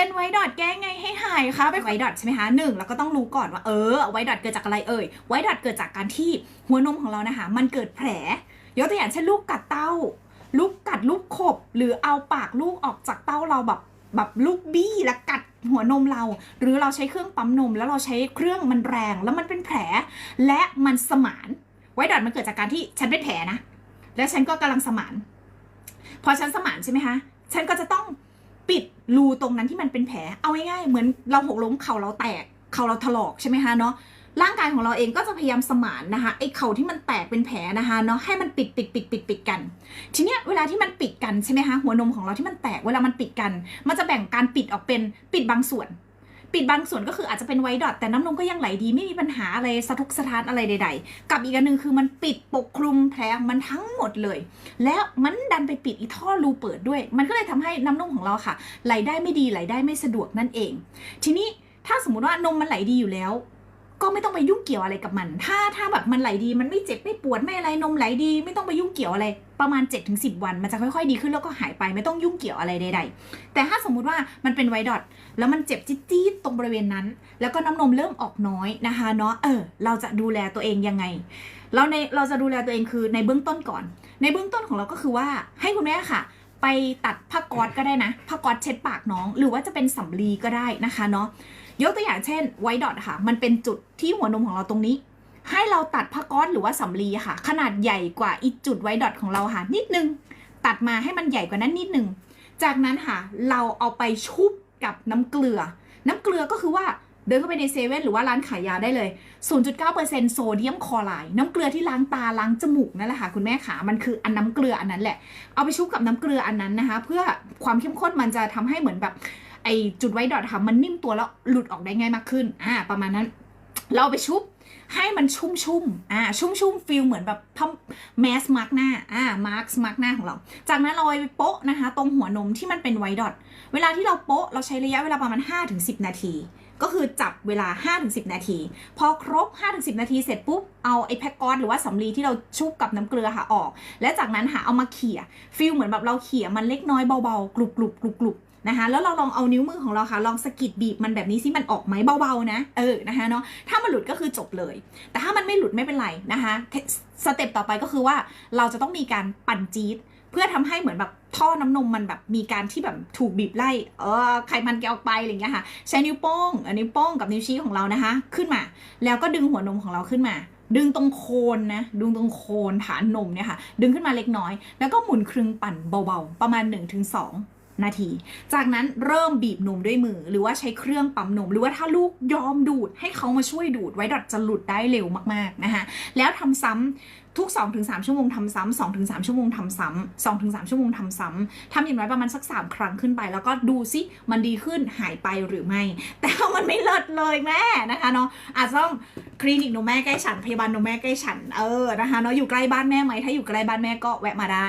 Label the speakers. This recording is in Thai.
Speaker 1: เป็นไวท์ดอทแก้ไงให้หายคะเป็นไวท์ดอทใช่ไหมคะหนึ่งเราก็ต้องรู้ก่อนว่าเออไวท์ดอทเกิดจากอะไรเอ่ยไวท์ดอทเกิดจากการที่หัวนมของเรานะคะ มันเกิดแผล ยกตัวอย่างเช่นลูกกัดเต้า ลูกกัดลูกขบ หรือเอาปากลูกออกจากเต้าเราแบบแบบลูกบี้แล้วกัดหัวนมเรา หรือเราใช้เครื่องปั๊มนม แล้วเราใช้เครื่องมันแรง แล้วมันเป็นแผล และมันสมาน ไวท์ดอทมันเกิดจากการที่ฉันเป็นแผลนะ แล้วฉันก็กำลังสมาน พอฉันสมานใช่ไหมคะฉันก็จะต้อง ปิดรูตรงนั้นที่มันเป็นแผล เอาง่ายๆเหมือนเราหกล้มเข่าเราแตกเข่าเราถลอกใช่ไหมคะเนาะร่างกายของเราเองก็จะพยายามสมานนะคะไอ้เข่าที่มันแตกเป็นแผลนะคะเนาะให้มันปิดปิดปิดปิดปิดกัน ทีเนี้ยเวลาที่มันปิดกันใช่ไหมคะหัวนมของเราที่มันแตกเวลามันปิดกัน มันจะแบ่งการปิดออกเป็นปิดบางส่วน ปิดบางส่วนก็คืออาจจะเป็นไวท์ดอทแต่น้ำนมก็ยังไหลดีไม่มีปัญหาอะไรสะทุกสะท้านอะไรใด ๆ กับอีกอันหนึ่งคือมันปิดปกคลุมแผลมันทั้งหมดเลย แล้วมันดันไปปิดอีท่อรูเปิดด้วย มันก็เลยทำให้น้ำนมของเราค่ะ ไหลได้ไม่ดีไหลได้ไม่สะดวกนั่นเอง ทีนี้ถ้าสมมติว่านมมันไหลดีอยู่แล้ว ก็ไม่ต้องไปยุ่งเกี่ยวอะไรกับมัน ถ้าถ้าแบบมันไหลดีมันไม่เจ็บไม่ปวดไม่อะไรนมไหลดี ไม่ต้องไปยุ่งเกี่ยวอะไร ประมาณ 7-10 วัน มันจะค่อยๆดีขึ้นแล้วก็หายไปไม่ต้องยุ่งเกี่ยวอะไรใด ๆ แต่ถ้าสมมุติว่ามันเป็นไวท์ดอทแล้วมันเจ็บจี๊ดๆตรงบริเวณนั้น แล้วก็น้ำนมเริ่มออกน้อยนะคะเนาะเออ เราจะดูแลตัวเองยังไงเราในเราจะดูแลตัวเองคือในเบื้องต้นก่อน ในเบื้องต้นของเราก็คือว่าให้คุณแม่ค่ะ ไปตัดผ้าก๊อซก็ได้นะผ้าก๊อซเช็ดปากน้อง หรือว่าจะเป็นสำลีก็ได้นะคะเนาะยกตัวอย่างเช่นไวท์ดอทค่ะ มันเป็นจุดที่หัวนมของเราตรงนี้ ให้เราตัดผ้าก๊อซหรือว่าสำลีค่ะ ขนาดใหญ่กว่าอีจุดไวท์ดอทของเราค่ะ นิดนึง ตัดมาให้มันใหญ่กว่านั้นนิดนึง จากนั้นค่ะ เราเอาไปชุบกับน้ำเกลือ น้ำเกลือก็คือว่า เดินเข้าไปในเซเว่นหรือว่าร้านขายยาได้เลย 0.9%โซเดียมคลอไรด์น้ำเกลือที่ล้างตาล้างจมูกนั่นแหละค่ะคุณแม่ขามันคืออันน้ำเกลืออันนั้นแหละ เอาไปชุบกับน้ำเกลืออันนั้นนะคะ เพื่อความเข้มข้นมันจะทำให้เหมือนแบบไอจุดไว้ดอทค่ะมันนิ่มตัวแล้วหลุดออกได้ง่ายมากขึ้นอ่าประมาณนั้น เราเอาไปชุบ ให้มันชุ่มชุ่มอ่าชุ่มชุ่มฟิลเหมือนแบบพัมแมสมาร์กหน้าอ่ามาร์กมาร์กหน้าของเรา จากนั้นเราเอาไปโปะนะคะ ตรงหัวนมที่มันเป็นไวท์ดอทเวลาที่เราโปะเราใช้ระยะเวลาประมาณ 5-10 นาที ก็คือจับเวลา 5-10 นาที พอครบ 5-10 นาทีเสร็จปุ๊บ เอาไอ้แพ็กกอสหรือว่าสำลีที่เราชุบกับน้ำเกลือค่ะออก และจากนั้นหาเอามาเขี่ยฟิลเหมือนแบบเราเขี่ยมันเล็กน้อยเบาๆกรุบกรุบกรุบกรุบ นะคะแล้วเราลองเอานิ้วมือของเราค่ะ ลองสกิดบีบมันแบบนี้สิมันออกไหมเบาๆนะเออนะคะเนาะถ้ามันหลุดก็คือจบเลย แต่ถ้ามันไม่หลุดไม่เป็นไรนะคะสเต็ปต่อไปก็คือว่าเราจะต้องมีการปั่นจี๊ดเพื่อทำให้เหมือนแบบท่อน้ำนมมันแบบมีการที่แบบถูกบีบไล่เออไขมันแกออกไปอะไรอย่างเงี้ยค่ะ ใช้นิ้วโป้งอ่อนิ้วโป้งกับนิ้วชี้ของเรานะคะ ขึ้นมา แล้วก็ดึงหัวนมของเราขึ้นมา ดึงตรงโคนนะดึงตรงโคนฐานนมเนี่ยค่ะ ดึงขึ้นมาเล็กน้อย แล้วก็หมุนครึงปั่นเบาๆ ประมาณ 1-2 นาที จากนั้นเริ่มบีบนมด้วยมือ หรือว่าใช้เครื่องปั๊มนม หรือว่าถ้าลูกยอมดูดให้เขามาช่วยดูดไว้ดอดจะหลุดได้เร็วมากๆนะคะแล้วทำซ้ำทุก 2-3 ชั่วโมงทำซ้ำ2-3 ชั่วโมงทำซ้ำ2-3 ชั่วโมงทำซ้ำทำอย่างน้อยประมาณสัก 3 ครั้งขึ้นไป แล้วก็ดูซิมันดีขึ้นหายไปหรือไม่ แต่ว่ามันไม่เลิศเลยแม่นะคะเนาะอาจจะต้องคลินิกนมแม่ใกล้ฉันพยาบาลนมแม่ใกล้ฉันเออนะคะเนาะอยู่ใกล้บ้านแม่ไหมถ้าอยู่ใกล้บ้านแม่ก็แวะมาได้